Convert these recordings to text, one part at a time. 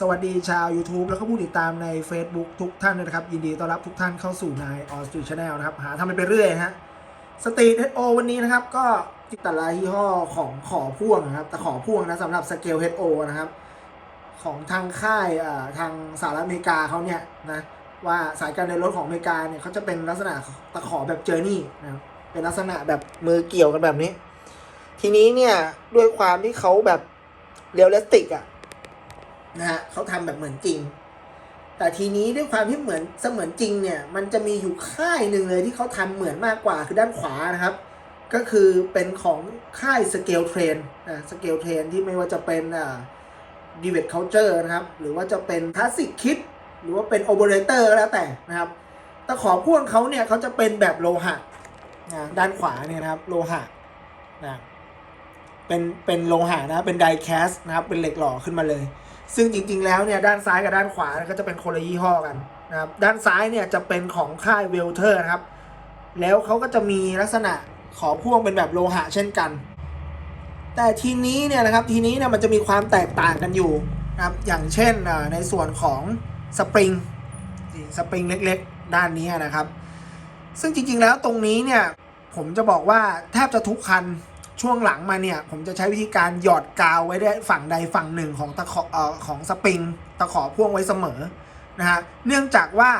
สวัสดีชาว YouTube แล้วก็ผู้ติดตามใน Facebook ทุกท่านนะครับ ยินดีต้อนรับทุกท่านเข้าสู่นายออสตรีชแนลนะครับ หาทำไปเรื่อยฮะสตรีทเฮดโอวันนี้นะครับ ก็แต่ละยี่ห้อของขอพ่วงนะครับ แต่ขอพ่วงนะสำหรับสเกลเฮดโอนะครับ ของทางค่ายอ่าทางสหรัฐอเมริกาเขาเนี่ยนะว่าสายการเดินรถของอเมริกาเนี่ยเขาจะเป็นลักษณะตะขอแบบเจอร์นี่นะเป็นลักษณะแบบมือเกี่ยวกันแบบนี้ ทีนี้เนี่ยด้วยความที่เขาแบบเรียลลิสติกอะ นะฮะเขาทำแบบเหมือนจริง แต่ทีนี้ด้วยความที่เหมือนเสมือนจริงเนี่ย มันจะมีอยู่ค่ายหนึ่งเลยที่เขาทำเหมือนมากกว่าคือด้านขวานะครับ ก็คือเป็นของค่ายสเกลเทรนนะสเกลเทรนที่ไม่ว่าจะเป็นอ่าดีเว t เคาน์เจอร์นะครับ หรือว่าจะเป็นคลาสสิกคิดหรือว่าเป็นโอเปอเรเตอร์ก็แล้วแต่นะครับตะขอพ่วงเขาเนี่ยเขาจะเป็นแบบโลหะนะด้านขวาเนี่ยนะครับโลหะนะเป็นเป็นโลหะนะเป็นไดแคสนะครับเป็นเหล็กหล่อขึ้นมาเลย ซึ่งจริง ๆ แล้วเนี่ยด้านซ้ายกับด้านขวาก็จะเป็นคนละยี่ห้อกันนะครับด้านซ้ายเนี่ยจะเป็นของค่ายเวลเทอร์นะครับ แล้วเขาก็จะมีลักษณะขอพ่วงเป็นแบบโลหะเช่นกัน แต่ทีนี้เนี่ยนะครับทีนี้เนี่ยมันจะมีความแตกต่างกันอยู่นะครับอย่างเช่นในส่วนของสปริงสปริงเล็กๆ ด้านนี้นะครับ ซึ่งจริงๆแล้วตรงนี้เนี่ยผมจะบอกว่าแทบจะทุกคัน ช่วงหลังมาเนี่ยผมจะใช้วิธีการหยอดกาวไว้ได้ฝั่งใดฝั่งหนึ่งของตะขออของสปริงตะขอพ่วงไว้เสมอนะฮะเนื่องจากว่า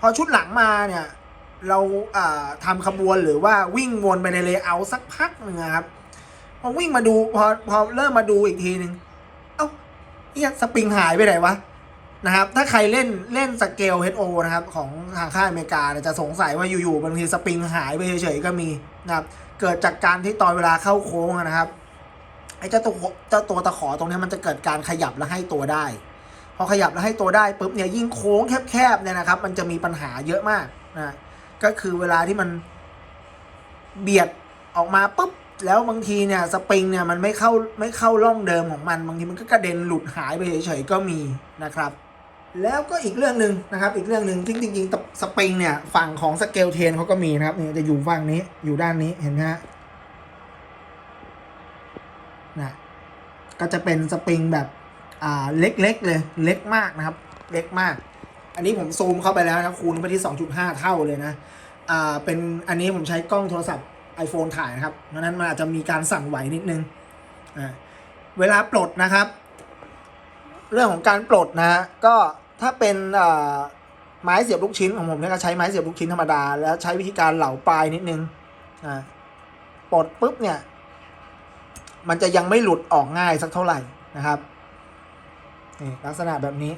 พอชุดหลังมาเนี่ยเราอ่าทำขบวนหรือว่าวิ่งวนไปในเลเยอร์สักพักหนึ่งอะครับพอวิ่งมาดูพอพอเริ่มมาดูอีกทีหนึ่งเอ้าเอียสปริงหายไปไหนวะ นะครับ ถ้าใครเล่นเล่นสเกล HO นะครับ ของทางค่ายอเมริกาเนี่ยจะสงสัยว่าอยู่ๆบางทีสปริงหายไปเฉยๆก็มีนะครับ เกิดจากการที่ตอนเวลาเข้าโค้งนะครับไอ้เจ้าตัวเจ้าตัวตะขอตรงนี้มันจะเกิดการขยับและให้ตัวได้ พอขยับแล้วให้ตัวได้ปุ๊บเนี่ยยิ่งโค้งแคบๆเนี่ยนะครับ มันจะมีปัญหาเยอะมากนะก็คือเวลาที่มันเบียดออกมาปุ๊บแล้วบางทีเนี่ยสปริงเนี่ยมันไม่เข้าไม่เข้าร่องเดิมของมัน บางทีมันก็กระเด็นหลุดหายไปเฉยๆก็มีนะครับ แล้วก็อีกเรื่องหนึ่งนะครับอีกเรื่องหนึ่งที่จริงๆสปริงเนี่ยฝั่งของสเกลเทนเขาก็มีนะครับนี่จะอยู่ฝั่งนี้อยู่ด้านนี้เห็นไหมฮะนะก็จะเป็นสปริงแบบอ่าเล็กๆเลยเล็กมากนะครับ เล็กมาก อันนี้ผมซูมเข้าไปแล้วนะคูณไปที่ 2.5 เท่าเลยนะอ่าเป็นอันนี้ผมใช้กล้องโทรศัพท์ iPhone ถ่ายนะครับเพราะนั้นมันอาจจะมีการสั่นไหวนิดนึงอ่าเวลาปลดนะครับ เรื่องของการปลดนะฮะก็ถ้าเป็นไม้เสียบลูกชิ้นของผมเนี่ยก็ใช้ไม้เสียบลูกชิ้นธรรมดา แล้วใช้วิธีการเหลาปลายนิดนึงอ่าปลดปุ๊บเนี่ย มันจะยังไม่หลุดออกง่ายสักเท่าไหร่นะครับนี่ลักษณะแบบนี้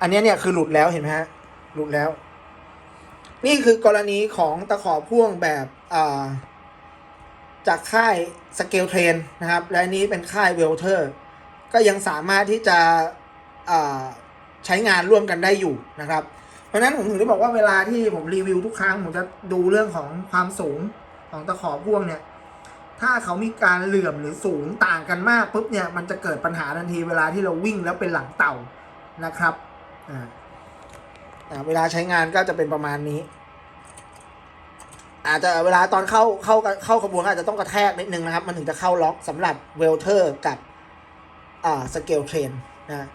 อันนี้เนี่ยคือหลุดแล้วเห็นไหมฮะหลุดแล้ว นี่คือกรณีของตะขอพ่วงแบบจากค่ายสเกลเทรนนะครับ และอันนี้เป็นค่ายเวลเทอร์ ก็ยังสามารถที่จะใช้งานร่วมกันได้อยู่นะครับ เพราะนั้นผมถึงได้บอกว่าเวลาที่ผมรีวิวทุกครั้ง ผมจะดูเรื่องของความสูงของตะขอพ่วงเนี่ย ถ้าเขามีการเหลื่อมหรือสูงต่างกันมากปุ๊บเนี่ยมันจะเกิดปัญหาทันทีเวลาที่เราวิ่งแล้วเป็นหลังเต่านะครับอ่าเวลาใช้งานก็จะเป็นประมาณนี้ อาจจะเวลาตอนเข้าเข้าเข้าขบวนอาจจะต้องกระแทกนิดนึงนะครับ มันถึงจะเข้าล็อกสำหรับเวลเทอร์กับ อ่าสเกลเทรนนะ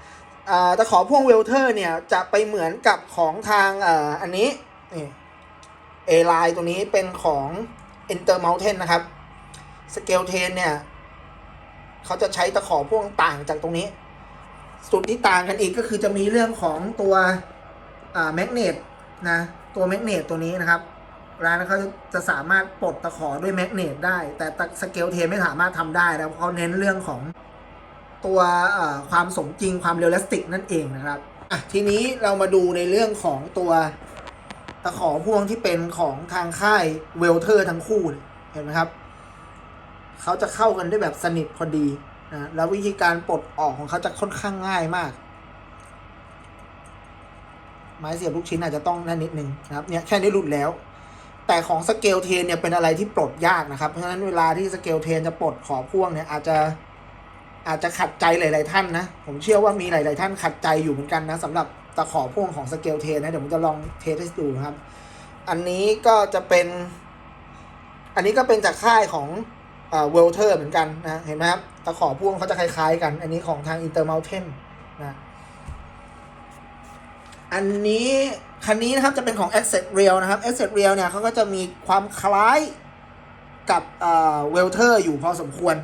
อ่าแต่ขอพ่วงเวลเทอร์เนี่ยจะไปเหมือนกับของทางอ่าอันนี้นี่เอไลน์ตัวนี้เป็นของ Enter Mountain นะครับสเกลเทนเนี่ยเขาจะใช้ตะขอพ่วงต่างจากตรงนี้ สุดที่ต่างกันอีกก็คือจะมีเรื่องของตัวอ่าแมกเนตนะตัวแมกเนตตัวนี้นะครับร้านเขาจะสามารถปลดตะขอด้วยแมกเนตได้ แต่สเกลเทนไม่สามารถทำได้แล้วเพราะเขาเน้นเรื่องของ ตัวความสมจริงความเรียลลิสติกนั่นเองนะครับอะทีนี้เรามาดูในเรื่องของตัวตะขอพ่วงที่เป็นของทางค่ายเวลเทอร์ทั้งคู่เห็นไหมครับเขาจะเข้ากันได้แบบสนิทพอดีนะแล้ววิธีการปลดออกของเขาจะค่อนข้างง่ายมาก ไม้เสียบลูกชิ้นอาจจะต้องนั่นนิดนึงนะครับเนี่ยแค่นี้หลุดแล้ว แต่ของสเกลเทนเนี่ยเป็นอะไรที่ปลดยากนะครับ เพราะฉะนั้นเวลาที่สเกลเทนจะปลดขอพ่วงเนี่ยอาจจะ อาจจะขัดใจหลาย ๆ ท่านนะ ผมเชื่อว่ามีหลาย ๆ ท่านขัดใจอยู่เหมือนกันนะสำหรับตะขอพ่วงของสเกลเทนนะ เดี๋ยวผมจะลองเทสให้ดูครับ อันนี้ก็จะเป็น อันนี้ก็เป็นจากค่ายของเวลเทอร์เหมือนกันนะ เห็นไหมครับตะขอพ่วงเขาจะคล้าย ๆ กัน อันนี้ของทาง Intermountain นะอันนี้คันนี้นะครับจะเป็นของ Asset Rail นะครับ Asset Rail เนี่ยเขาก็จะมีความคล้ายกับเวลเทอร์อยู่พอสมควร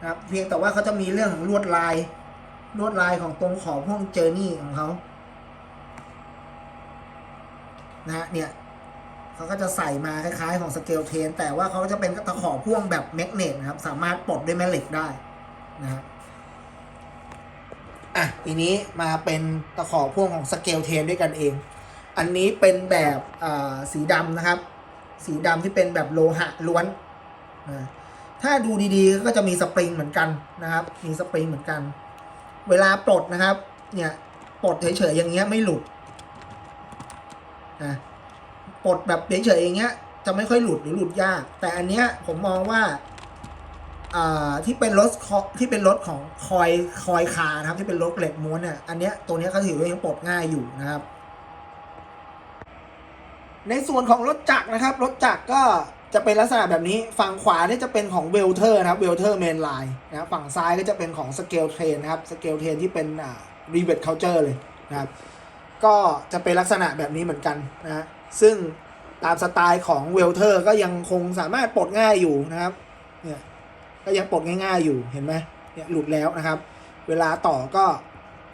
นะครับเพียงแต่ว่าเขาจะมีเรื่องของลวดลายลวดลายของตรงขอบพ่วงเจอร์นี่ของเขานะฮะเนี่ยเขาก็จะใส่มาคล้ายๆของสเกลเทน แต่ว่าเขาจะเป็นตะขอพ่วงแบบแมกเนตนะครับ สามารถปลดด้วยแม่เหล็กได้นะครับอะทีนี้มาเป็นตะขอพ่วงของสเกลเทนด้วยกันเอง อันนี้เป็นแบบสีดำนะครับ สีดำที่เป็นแบบโลหะล้วนนะ ถ้าดูดีๆก็จะมีสปริงเหมือนกันนะครับ มีสปริงเหมือนกัน เวลาปลดนะครับ เนี่ยปลดเฉยๆอย่างเงี้ยไม่หลุดนะปลดแบบเฉยๆอย่างเงี้ยจะไม่ค่อยหลุดหรือหลุดยาก แต่อันเนี้ยผมมองว่าที่เป็นรถที่เป็นรถของคอยคอยคานะครับที่เป็นรถเหล็กม้วนเนี่ยอันเนี้ยตัวเนี้ยเขาถือว่ายังปลดง่ายอยู่นะครับ ในส่วนของรถจักรนะครับ รถจักรก็ จะเป็นลักษณะแบบนี้ฝั่งขวาเนี่ยจะเป็นของเวลเทอร์นะครับเวลเทอร์เมนไลน์นะครับฝั่งซ้ายก็จะเป็นของสเกลเทรนนะครับสเกลเทรนที่เป็นอ่ารีเวทเคานเจอร์เลยนะครับก็จะเป็นลักษณะแบบนี้เหมือนกันนะฮะซึ่งตามสไตล์ของเวลเทอร์ก็ยังคงสามารถปลดง่ายอยู่นะครับเนี่ยก็ยังปลดง่ายๆอยู่เห็นไหมเนี่ยหลุดแล้วนะครับ เวลาต่อก็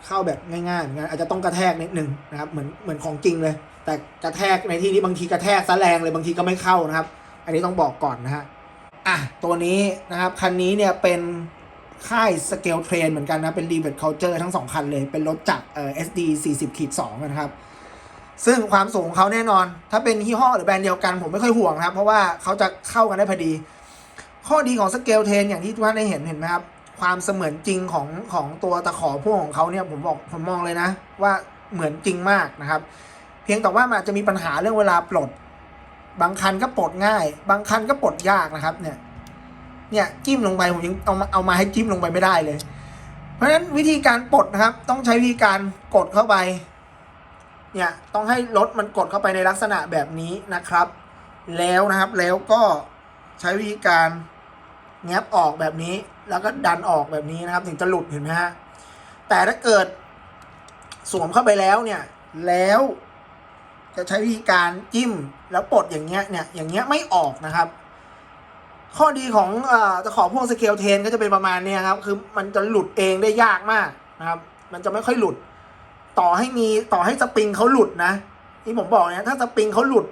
เข้าแบบง่ายๆเหมือนกันอาจจะต้องกระแทกนิดนึงนะครับเหมือนเหมือนของจริงเลย แต่กระแทกในที่นี้บางทีกระแทกซะแรงเลยบางทีก็ไม่เข้านะครับ อันนี้ต้องบอกก่อนนะฮะอะตัวนี้นะครับคันนี้เนี่ยเป็นค่ายสเกลเทรนเหมือนกันนะ เป็นรีเวทเคานเจอร์ทั้งสองคันเลย เป็นรถจักรเอ่อ SD 40ขีด2นะครับ ซึ่งความสูงของเขาแน่นอน ถ้าเป็นยี่ห้อหรือแบรนด์เดียวกันผมไม่ค่อยห่วงครับ เพราะว่าเขาจะเข้ากันได้พอดี ข้อดีของสเกลเทนอย่างที่ทุกท่านได้เห็นเห็นไหมครับ ความเสมือนจริงของของตัวตะขอพ่วงของเขาเนี่ยผมบอกผมมองเลยนะ ว่าเหมือนจริงมากนะครับ เพียงแต่ว่ามันอาจจะมีปัญหาเรื่องเวลาปลด บางคันก็ปลดง่าย บางคันก็ปลดยากนะครับ เนี่ย เนี่ยจิ้มลงไปผมยังเอามาเอามาให้จิ้มลงไปไม่ได้เลย เพราะฉะนั้นวิธีการปลดนะครับ ต้องใช้วิธีการกดเข้าไป เนี่ยต้องให้รถมันกดเข้าไปในลักษณะแบบนี้นะครับ แล้วนะครับแล้วก็ใช้วิธีการแงบออกแบบนี้ แล้วก็ดันออกแบบนี้นะครับถึงจะหลุดเห็นไหมฮะแต่ถ้าเกิดสวมเข้าไปแล้วเนี่ย แล้วจะใช้วิธีการจิ้ม แล้วปลดอย่างเงี้ยเนี่ยอย่างเงี้ยไม่ออกนะครับ ข้อดีของตะขอพ่วงสเกลเทนก็จะเป็นประมาณเนี้ยครับ คือมันจะหลุดเองได้ยากมากนะครับ มันจะไม่ค่อยหลุด ต่อให้มีต่อให้สปริงเขาหลุดนะที่ผมบอกเนี่ยถ้าสปริงเขาหลุด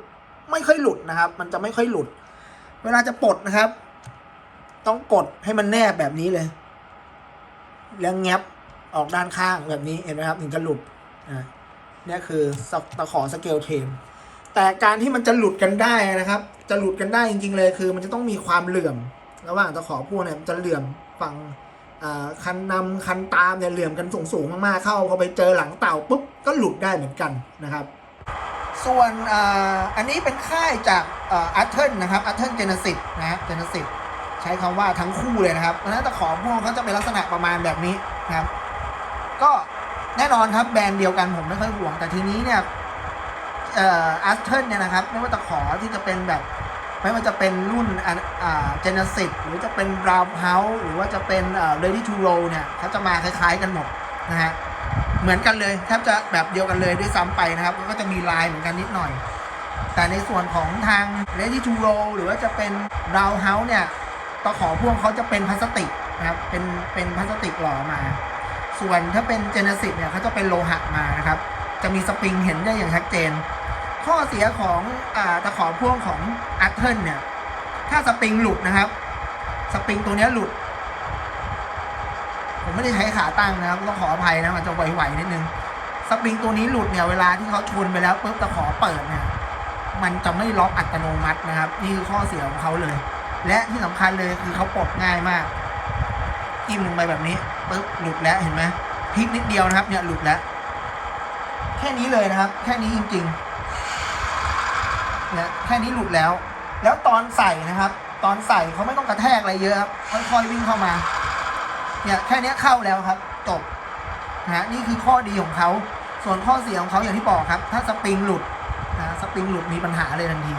ไม่ค่อยหลุดนะครับ มันจะไม่ค่อยหลุด เวลาจะปลดนะครับ ต้องกดให้มันแนบแบบนี้เลย แล้วแงบออกด้านข้างแบบนี้เห็นไหมครับ ถึงจะหลุดอ่าเนี่ยคือตะขอสเกลเทน แต่การที่มันจะหลุดกันได้นะครับ จะหลุดกันได้จริงๆเลยคือ มันจะต้องมีความเหลื่อม ระหว่างตะขอพวกเนี่ยมันจะเหลื่อมฝั่งคันนำคันตามเนี่ยเหลื่อมกันสูงๆมากๆเข้าพอไปเจอหลังเต่าปุ๊บก็หลุดได้เหมือนกันนะครับ ส่วนออันนี้เป็นค่ายจากอาร์เทนนะครับอาร์เทนเจเนซิสนะเจเนซิสใช้คำว่าทั้งคู่เลยนะครับเพราะนั้นตะขอพวกเขาจะเป็นลักษณะประมาณแบบนี้นะครับ ก็แน่นอนครับแบรนด์เดียวกันผมไม่ค่อยห่วง แต่ทีนี้เนี่ย เอ่ออาร์เทนเนี่ยนะครับ ไม่ว่าตะขอที่จะเป็นแบบ ไม่ว่าจะเป็นรุ่นอ่าเจเนซิสหรือจะเป็นบราวน์เฮาส์หรือว่าจะเป็นเอ่อ ready to roll เนี่ยเขาจะมาคล้ายๆกันหมดนะฮะเหมือนกันเลยแทบจะแบบเดียวกันเลยด้วยซ้ำไปนะครับ ก็จะมีลายเหมือนกันนิดหน่อย แต่ในส่วนของทาง ready to roll หรือว่าจะเป็น round house เนี่ยตะขอพ่วงเขาจะเป็นพลาสติกนะครับเป็นเป็นพลาสติกหล่อมา ส่วนถ้าเป็น Genesis เนี่ยเขาจะเป็นโลหะมานะครับ จะมีสปริงเห็นได้อย่างชัดเจน ข้อเสียของอตะขอพ่วงของอัตเทิลเนี่ย ถ้าสปริงหลุดนะครับ สปริงตัวนี้หลุด ผมไม่ได้ใช้ขาตั้งนะครับต้องขออภัยนะมันจะไหวๆนิดนึง สปริงตัวนี้หลุดเนี่ยเวลาที่เขาชนไปแล้วปุ๊บตะขอเปิดเนี่ยมันจะไม่ล็อกอัตโนมัตินะครับ นี่คือข้อเสียของเขาเลย และที่สำคัญเลยคือเขาปลดง่ายมากจิ้มลงไปแบบนี้ปุ๊บหลุดแล้วเห็นไหมพลิกนิดเดียวนะครับ เนี่ยหลุดแล้ว แค่นี้เลยนะครับ แค่นี้จริง ๆ นี่ยแค่นี้หลุดแล้ว แล้วตอนใส่นะครับ ตอนใส่เขาไม่ต้องกระแทกอะไรเยอะครับค่อยๆวิ่งเข้ามา เนี่ยแค่นี้เข้าแล้วครับ จบนะฮะนี่คือข้อดีของเขาส่วนข้อเสียของเขาอย่างที่บอกครับ ถ้าสปริงหลุดนะสปริงหลุดมีปัญหาเลยทันที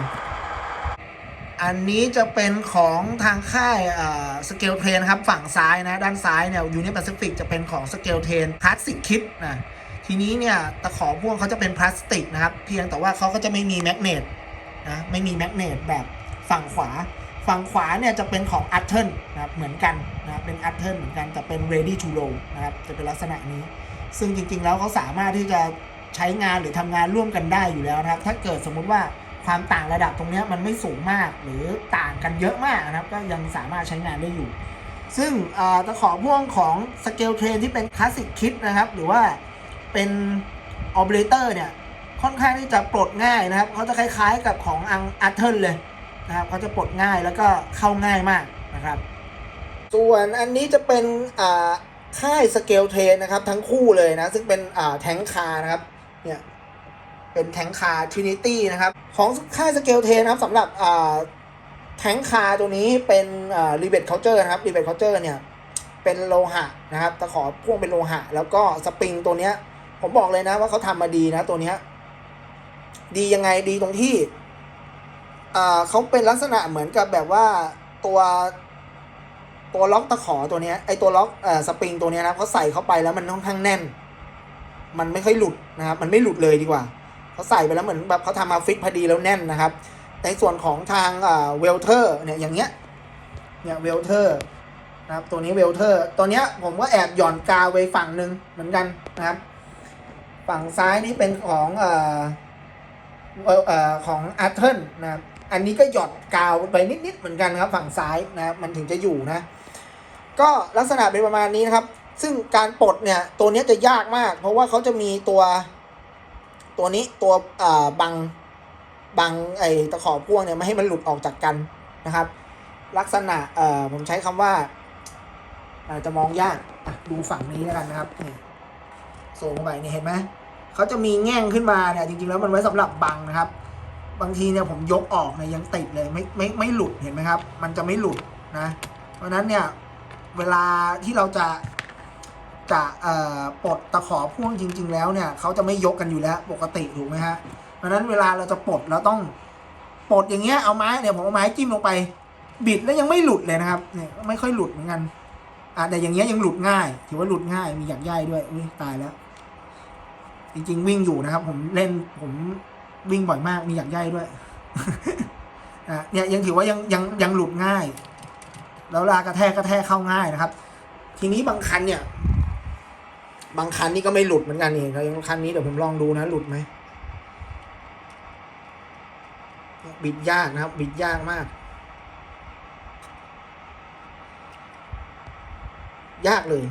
อันนี้จะเป็นของทางค่ายสเกลเทนครับฝั่งซ้ายนะ ด้านซ้ายเนี่ยยูนิ p แปซิฟิกจะเป็นของสเกลเทนพลาสติกคิดนะทีนี้เนี่ยตะขอพ่วงเขาจะเป็นพลาสติกนะครับ เพียงแต่ว่าเขาก็จะไม่มีแมกเนต นะไม่มีแมกเนตแบบฝั่งขวา ฝั่งขวาเนี่ยจะเป็นของอัตเทิลนะครับเหมือนกันนะเป็นอัตเทิลเหมือนกันแต่เป็น ready to roll นะครับจะเป็นลักษณะนี้ ซึ่งจริงๆแล้วเขาสามารถที่จะใช้งานหรือทำงานร่วมกันได้อยู่แล้วนะครับ ถ้าเกิดสมมุติว่าความต่างระดับตรงนี้มันไม่สูงมากหรือต่างกันเยอะมากนะครับ ก็ยังสามารถใช้งานได้อยู่ ซึ่งเอ่อตะขอพ่วงของสเกลเทรนที่เป็นคลาสสิกคิดนะครับ หรือว่าเป็นออเ e เตอร์เนี่ย ค่อนข้างที่จะปลดง่ายนะครับเขาจะคล้ายๆกับของอังอาร์เทิลเลยนะครับเขาจะปลดง่ายแล้วก็เข้าง่ายมากนะครับ ส่วนอันนี้จะเป็นอ่าค่ายสเกลเทนนะครับทั้งคู่เลยนะ ซึ่งเป็นอ่าแทงคานะครับเนี่ยเป็นแทงคาทรินิตี้นะครับ ของค่ายสเกลเทนนะครับสำหรับอ่าแทงคาตัวนี้เป็นอ่ารีเบทเคาน์เจอร์นะครับรีเบทเคาน์เจอร์เนี่ยเป็นโลหะนะครับตะขอพ่วงเป็นโลหะ แล้วก็สปริงตัวเนี้ยผมบอกเลยนะว่าเขาทำมาดีนะตัวเนี้ย ดียังไงดีตรงที่เขาเป็นลักษณะเหมือนกับแบบว่าตัวตัวล็อกตะขอตัวเนี้ยไอตัวล็อกเอ่อสปริงตัวเนี้ยนะเขาใส่เข้าไปแล้วมันค่อนข้างแน่น มันไม่ค่อยหลุดนะครับ มันไม่หลุดเลยดีกว่าเขาใส่ไปแล้วเหมือนแบบเขาทำมาฟิตพอดีแล้วแน่นนะครับ ในส่วนของทางเวลเทอร์เนี่ยอย่างเงี้ยเนี่ยเวลเทอร์นะครับตัวนี้เวลเทอร์ตัวเนี้ยผมก็แอบหย่อนกาวไว้ฝั่งหนึ่งเหมือนกันนะครับ ฝั่งซ้ายนี่เป็นของเอ่อ ของอาร์เทนนะครับอันนี้ก็หยอดกาวไปนิดๆเหมือนกันครับฝั่งซ้ายนะมันถึงจะอยู่นะ ก็ลักษณะเป็นประมาณนี้นะครับ ซึ่งการปลดเนี่ยตัวนี้จะยากมาก เพราะว่าเขาจะมีตัวตัวนี้ตัวบังบังไอตะขอพ่วงเนี่ยไม่ให้มันหลุดออกจากกันนะครับ ลักษณะเอ่อผมใช้คำว่าอาจจะมองยากดูฝั่งนี้แล้วกันนะครับนี่โซงไปนี่เห็นไหม เขาจะมีแง่งขึ้นมาเนี่ยจริงๆแล้วมันไว้สำหรับบังนะครับ บางทีเนี่ยผมยกออกเนี่ยยังติดเลยไม่ไม่ไม่หลุดเห็นไหมครับ มันจะไม่หลุดนะ เพราะนั้นเนี่ยเวลาที่เราจะจะเอ่อปลดตะขอพ่วงจริง ๆ แล้วเนี่ยเขาจะไม่ยกกันอยู่แล้วปกติถูกไหมฮะเพราะนั้นเวลาเราจะปลดเราต้องปลดอย่างเงี้ยเอาไม้เนี่ยผมเอาไม้จิ้มลงไป บิดแล้วยังไม่หลุดเลยนะครับเนี่ยไม่ค่อยหลุดเหมือนกันอะแต่อย่างเงี้ยยังหลุดง่าย ถือว่าหลุดง่ายมีหยักใยด้วยอุ้ยตายแล้ว จริงๆวิ่งอยู่นะครับ ผมเล่นผมวิ่งบ่อยมากมีหยักใยด้วยอะเนี่ยยังถือว่ายังยังยังหลุดง่าย แล้วเวลากระแทกกระแทกเข้าง่ายนะครับ ทีนี้บางคันเนี่ย บางคันนี่ก็ไม่หลุดเหมือนกันนี่แล้วคันนี้เดี๋ยวผมลองดูนะหลุดไหมบิดยากนะครับ บิดยากมาก ยากเลย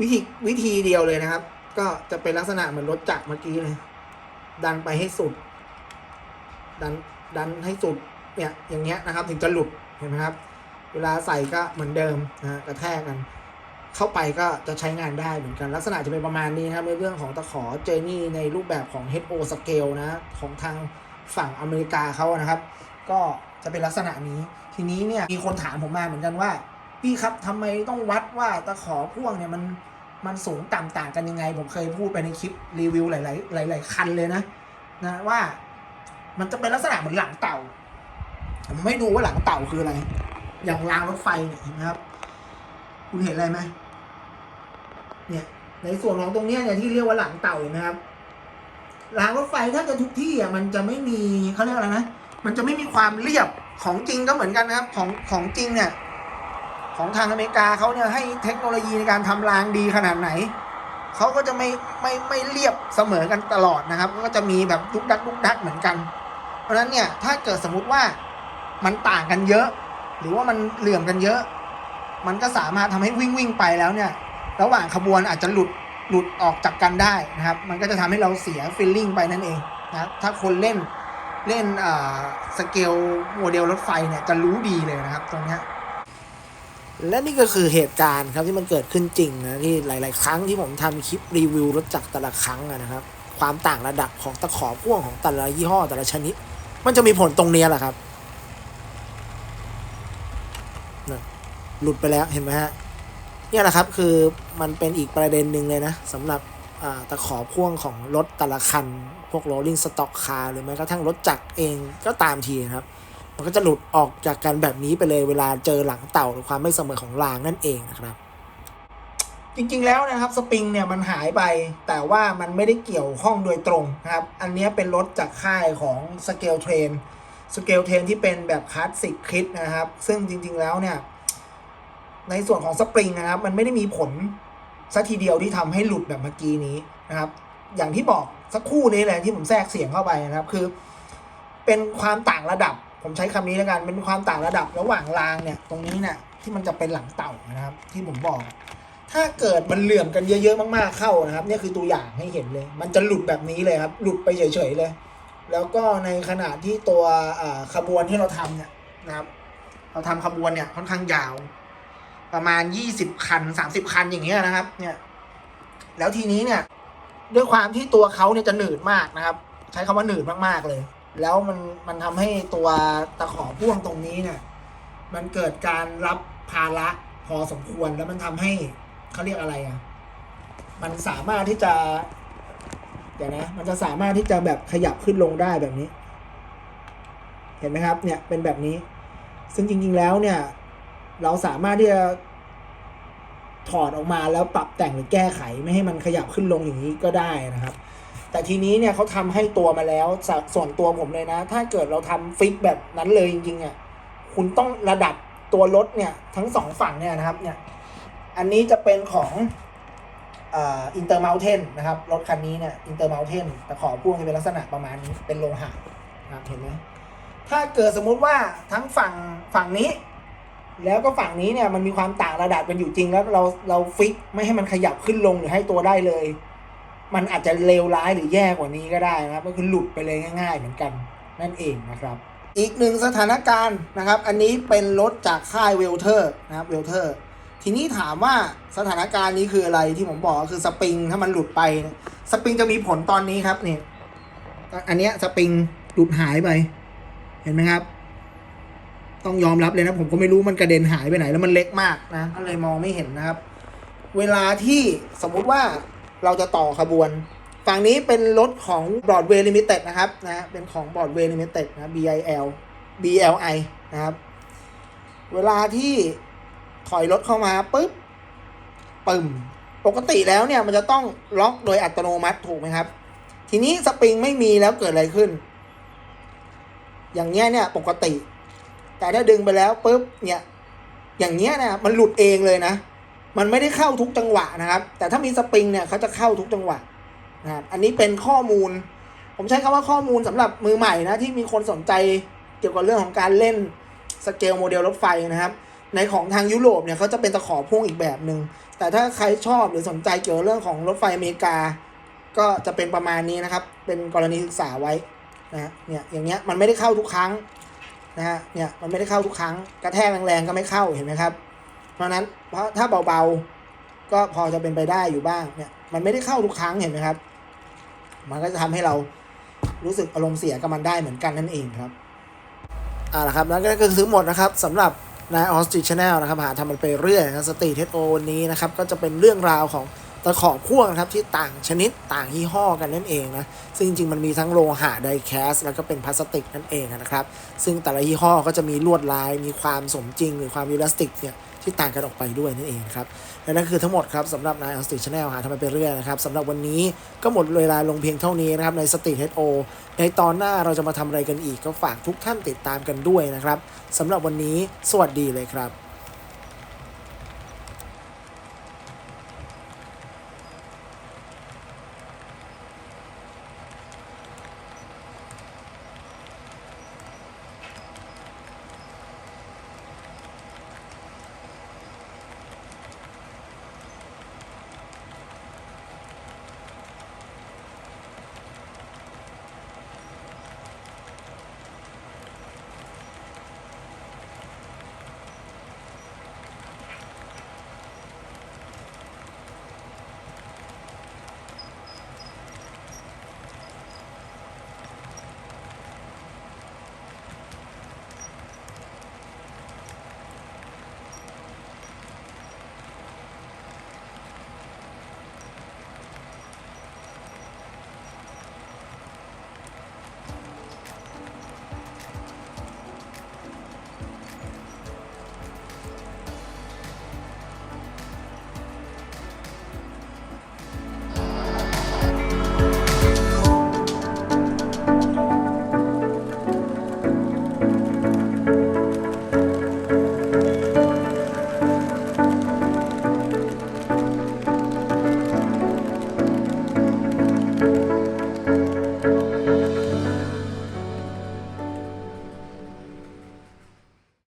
วิธีวิธีเดียวเลยนะครับ ก็จะเป็นลักษณะเหมือนรถจักรเมื่อกี้เลย ดันไปให้สุด ดันดันให้สุดเนี่ยอย่างเงี้ยนะครับ ถึงจะหลุดเห็นไหมครับ เวลาใส่ก็เหมือนเดิมนะกระแทกกัน เข้าไปก็จะใช้งานได้เหมือนกัน ลักษณะจะเป็นประมาณนี้นะครับในเรื่องของตะขอเจนี่ในรูปแบบของ HO scale นะของทางฝั่งอเมริกาเขานะครับ ก็จะเป็นลักษณะนี้ ทีนี้เนี่ยมีคนถามผมมาเหมือนกันว่า พี่ครับทำไมต้องวัดว่าตะขอพ่วงเนี่ยมัน มันสูงต่ำต่างกันยังไง ผมเคยพูดไปในคลิปรีวิวหลายๆหลาย ๆ คันเลยนะนะว่ามันจะเป็นลักษณะเหมือนหลังเต่า ผมไม่ดูว่าหลังเต่าคืออะไร อย่างรางรถไฟเนี่ยเห็นไหมครับ คุณเห็นอะไรไหมเนี่ย ในส่วนของตรงเนี้ยเนี่ยที่เรียกว่าหลังเต่าเห็นไหมครับรางรถไฟถ้าจะทุกที่อะมันจะไม่มีเขาเรียกอะไรนะมันจะไม่มีความเรียบของจริงก็เหมือนกันนะครับ ของของจริงเนี่ย ของทางอเมริกาเขาเนี่ยให้เทคโนโลยีในการทำรางดีขนาดไหน เขาก็จะไม่ไม่ไม่เรียบเสมอกันตลอดนะครับ ก็จะมีแบบดุกดักดุกดักเหมือนกัน เพราะฉะนั้นเนี่ยถ้าเกิดสมมุติว่ามันต่างกันเยอะ หรือว่ามันเหลื่อมกันเยอะ มันก็สามารถทำให้วิ่งวิ่งไปแล้วเนี่ย ระหว่างขบวนอาจจะหลุดหลุดออกจากกันได้นะครับ มันก็จะทำให้เราเสียฟีลลิ่งไปนั่นเองนะถ้าคนเล่นเล่นอ่าสเกลโมเดลรถไฟเนี่ยจะรู้ดีเลยนะครับตรงเนี้ย และนี่ก็คือเหตุการณ์ครับที่มันเกิดขึ้นจริงนะที่หลาย ๆ ครั้งที่ผมทำคลิปรีวิวรถจักรแต่ละครั้งนะครับ ความต่างระดับของตะขอพ่วงของแต่ละยี่ห้อแต่ละชนิด มันจะมีผลตรงเนี้ยแหละครับหลุดไปแล้วเห็นไหมฮะเนี่ยแหละครับคือมันเป็นอีกประเด็นหนึ่งเลยนะสำหรับตะขอพ่วงของรถแต่ละคัน พวก rolling stock car หรือแม้กระทั่งรถจักรเองก็ตามทีนะครับ มันก็จะหลุดออกจากกันแบบนี้ไปเลยเวลาเจอหลังเต่าหรือความไม่เสมอของรางนั่นเองนะครับ จริงๆแล้วนะครับสปริงเนี่ยมันหายไป แต่ว่ามันไม่ได้เกี่ยวข้องโดยตรงนะครับ อันนี้เป็นรถจากค่ายของสเกลเทรนสเกลเทรนที่เป็นแบบคลาสสิกคิดนะครับ ซึ่งจริง ๆแล้วเนี่ย ในส่วนของสปริงนะครับ มันไม่ได้มีผลสัทีเดียวที่ทำให้หลุดแบบเมื่อกี้นี้นะครับ อย่างที่บอกสักคู่นี้เลยที่ผมแทรกเสียงเข้าไปนะครับ คือ เป็นความต่างระดับ ผมใช้คำนี้แล้วกันเป็นความต่างระดับระหว่างรางเนี่ยตรงนี้เนี่ยที่มันจะเป็นหลังเต่านะครับ ที่ผมบอก ถ้าเกิดมันเหลื่อมกันเยอะๆมากๆเข้านะครับนี่คือตัวอย่างให้เห็นเลย มันจะหลุดแบบนี้เลยครับ หลุดไปเฉยๆเลย แล้วก็ในขณะที่ตัวขบวนที่เราทำเนี่ยนะครับ เราทำขบวนเนี่ยค่อนข้างยาว ประมาณยี่สิบคันสามสิบคันอย่างเงี้ยนะครับ เนี่ย แล้วทีนี้เนี่ย ด้วยความที่ตัวเขาเนี่ยจะหนืดมากนะครับ ใช้คำว่าหนืดมากๆเลย แล้วมันมันทำให้ตัวตะขอพ่วงตรงนี้เนี่ยมันเกิดการรับภาระพอสมควรแล้วมันทำให้เขาเรียกอะไรอะ มันสามารถที่จะ เดี๋ยวนะ มันจะสามารถที่จะแบบขยับขึ้นลงได้แบบนี้ เห็นไหมครับ เนี่ยเป็นแบบนี้ ซึ่งจริง ๆ แล้วเนี่ย เราสามารถที่จะถอดออกมาแล้วปรับแต่งหรือแก้ไขไม่ให้มันขยับขึ้นลงอย่างนี้ก็ได้นะครับ แต่ทีนี้เนี่ยเขาทำให้ตัวมาแล้วส่วนตัวผมเลยนะ ถ้าเกิดเราทำฟิกแบบนั้นเลยจริงๆอะคุณต้องระดับตัวรถเนี่ยทั้งสองฝั่งเนี่ยนะครับเนี่ยอันนี้จะเป็นของอินเตอร์มาลเทนนะครับรถคันนี้เนี่ยอินเตอร์มาลเทนแต่ขอพ่วงจะเป็นลักษณะประมาณนี้เป็นโลหะนะครับเห็นไหมถ้าเกิดสมมุติว่าทั้งฝั่งฝั่งนี้ แล้วก็ฝั่งนี้เนี่ยมันมีความต่างระดับกันอยู่จริงแล้วเราเราฟิกไม่ให้มันขยับขึ้นลงหรือให้ตัวได้เลย มันอาจจะเลวร้ายหรือแย่กว่านี้ก็ได้นะครับ ก็คือหลุดไปเลยง่าย ๆ เหมือนกันนั่นเองนะครับ อีกหนึ่งสถานการณ์นะครับ อันนี้เป็นรถจากค่ายเวลเทอร์นะครับเวลเทอร์ทีนี้ถามว่าสถานการณ์นี้คืออะไรที่ผมบอกคือสปริงถ้ามันหลุดไป สปริงจะมีผลตอนนี้ครับเนี่ยอันเนี้ยสปริงหลุดหายไป เห็นไหมครับ ต้องยอมรับเลยนะ ผมก็ไม่รู้มันกระเด็นหายไปไหน แล้วมันเล็กมากนะก็เลยมองไม่เห็นนะครับ เวลาที่สมมุติว่า เราจะต่อขบวน ฝั่งนี้เป็นรถของ Broadway Limited นะครับนะเป็นของ Broadway Limited นะ BIL BLI นะครับ เวลาที่ถอยรถเข้ามาปุ๊บปึ่มปกติแล้วเนี่ยมันจะต้องล็อกโดยอัตโนมัติถูกไหมครับ ทีนี้สปริงไม่มีแล้วเกิดอะไรขึ้น อย่างเงี้ยเนี่ยปกติ แต่ถ้าดึงไปแล้วปุ๊บเนี่ยอย่างเงี้ยเนี่ยมันหลุดเองเลยนะ มันไม่ได้เข้าทุกจังหวะนะครับ แต่ถ้ามีสปริงเนี่ยเขาจะเข้าทุกจังหวะนะครับอันนี้เป็นข้อมูล ผมใช้คำว่าข้อมูลสำหรับมือใหม่นะที่มีคนสนใจเกี่ยวกับเรื่องของการเล่นสเกลโมเดลรถไฟนะครับ ในของทางยุโรปเนี่ยเขาจะเป็นตะขอพ่วงอีกแบบหนึง่งแต่ถ้าใครชอบหรือสนใจเกี่ยวกับเรื่องของรถไฟอเมริกา ก็จะเป็นประมาณนี้นะครับ เป็นกรณีศึกษาไว้นะฮะเนี่ยอย่างเงี้ยมันไม่ได้เข้าทุกครั้งนะฮะเนี่ยมันไม่ได้เข้าทุกครั้งกระแทกแรงๆก็ไม่เข้าเห็นไหมครับ เพราะนั้นเพราะถ้าเบาๆก็พอจะเป็นไปได้อยู่บ้างเนี่ยมันไม่ได้เข้าทุกครั้งเห็นไหมครับ มันก็จะทำให้เรารู้สึกอารมณ์เสียกับมันได้เหมือนกันนั่นเองครับอ่าละครับนั่นก็คือทั้งหมดนะครับสำหรับนายออสติชแนลนะครับหาทำมันไปเรื่อยนะสตรีทเทสโอวันนี้นะครับก็จะเป็นเรื่องราวของตะขอพ่วงครับที่ต่างชนิดต่างยี่ห้อกันนั่นเองนะซึ่งจริงมันมีทั้งโลหะไดแคสแล้วก็เป็นพลาสติกนั่นเองนะครับ ซึ่งแต่ละยี่ห้อก็จะมีลวดลายมีความสมจริงหรือความอิลาสติกเนี่ย ที่ต่างกันออกไปด้วยนั่นเองครับ และนั่นคือทั้งหมดครับสำหรับนายออสติชแนลหาทำมันไปเรื่อยนะครับสำหรับวันนี้ก็หมดเวลาลงเพียงเท่านี้นะครับในสตรีทเฮดโอในตอนหน้าเราจะมาทำอะไรกันอีกก็ฝากทุกท่านติดตามกันด้วยนะครับสำหรับวันนี้สวัสดีเลยครับ